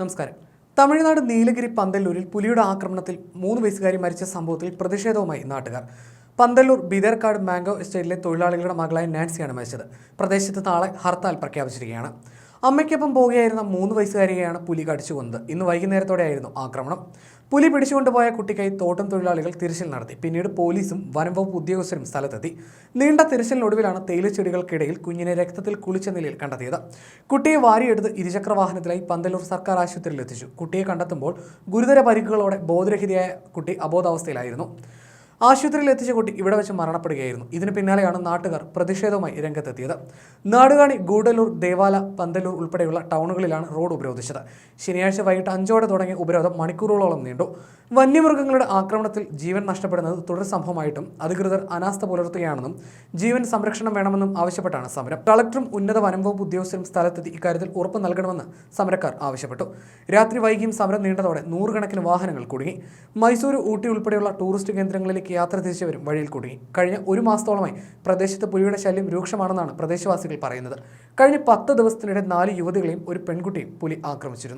നമസ്കാരം. തമിഴ്നാട് നീലഗിരി പന്തല്ലൂരിൽ പുലിയുടെ ആക്രമണത്തിൽ മൂന്ന് വയസ്സുകാരി മരിച്ച സംഭവത്തിൽ പ്രതിഷേധവുമായി നാട്ടുകാർ. പന്തല്ലൂർ ബിദർക്കാട് മാംഗോ എസ്റ്റേറ്റിലെ തൊഴിലാളികളുടെ മകളായ നാൻസിയാണ് മരിച്ചത്. പ്രദേശത്ത് നാളെ ഹർത്താൽ പ്രഖ്യാപിച്ചിരിക്കുകയാണ്. അമ്മയ്ക്കൊപ്പം പോവുകയായിരുന്ന മൂന്ന് വയസ്സുകാരിയെയാണ് പുലി കടിച്ചു കൊന്നത്. ഇന്ന് വൈകുന്നേരത്തോടെയായിരുന്നു ആക്രമണം. പുലി പിടിച്ചുകൊണ്ടുപോയ കുട്ടിക്കായി തോട്ടം തൊഴിലാളികൾ തിരച്ചിൽ നടത്തി. പിന്നീട് പോലീസും വനംവകുപ്പ് ഉദ്യോഗസ്ഥരും സ്ഥലത്തെത്തി. നീണ്ട തിരച്ചിലിനൊടുവിലാണ് തേയിലച്ചെടികൾക്കിടയിൽ കുഞ്ഞിനെ രക്തത്തിൽ കുളിച്ച നിലയിൽ കണ്ടെത്തിയത്. കുട്ടിയെ വാരിയെടുത്ത് ഇരുചക്ര വാഹനത്തിലായി പന്തലൂർ സർക്കാർ ആശുപത്രിയിൽ എത്തിച്ചു കുട്ടിയെ കണ്ടെത്തുമ്പോൾ ഗുരുതര പരിക്കുകളോടെ ബോധരഹിതയായ കുട്ടി അബോധാവസ്ഥയിലായിരുന്നു. ആശുപത്രിയിൽ എത്തിച്ച കുട്ടി ഇവിടെ വെച്ച് മരണപ്പെടുകയായിരുന്നു. ഇതിന് പിന്നാലെയാണ് നാട്ടുകാർ പ്രതിഷേധവുമായി രംഗത്തെത്തിയത്. നാടുകാണി ഗൂഡലൂർ ദേവാല പന്തലൂർ ഉൾപ്പെടെയുള്ള ടൗണുകളിലാണ് റോഡ് ഉപരോധിച്ചത്. ശനിയാഴ്ച വൈകിട്ട് അഞ്ചോടെ തുടങ്ങിയ ഉപരോധം മണിക്കൂറുകളോളം നീണ്ടു. വന്യമൃഗങ്ങളുടെ ആക്രമണത്തിൽ ജീവൻ നഷ്ടപ്പെടുന്നത് തുടർ സംഭവമായിട്ടും അധികൃതർ അനാസ്ഥ പുലർത്തുകയാണെന്നും ജീവൻ സംരക്ഷണം വേണമെന്നും ആവശ്യപ്പെട്ടാണ് സമരം. കളക്ടറും ഉന്നത വനം വകുപ്പ് ഉദ്യോഗസ്ഥരും സ്ഥലത്തെത്തി ഇക്കാര്യത്തിൽ ഉറപ്പ് നൽകണമെന്ന് സമരക്കാർ ആവശ്യപ്പെട്ടു. രാത്രി വൈകിയും സമരം നീണ്ടതോടെ നൂറുകണക്കിന് വാഹനങ്ങൾ കുടുങ്ങി. മൈസൂർ ഊട്ടി ഉൾപ്പെടെയുള്ള ടൂറിസ്റ്റ് കേന്ദ്രങ്ങളിലേക്ക് യാത്ര തിരിച്ചവരും വഴിയിൽ കുടുങ്ങി. കഴിഞ്ഞ ഒരു മാസത്തോളമായി പ്രദേശത്ത് പുലിയുടെ ശല്യം രൂക്ഷമാണെന്നാണ് പ്രദേശവാസികൾ പറയുന്നത്. കഴിഞ്ഞ പത്ത് ദിവസത്തിനിടെ നാല് യുവതികളെയും ഒരു പെൺകുട്ടിയും പുലി ആക്രമിച്ചിരുന്നു.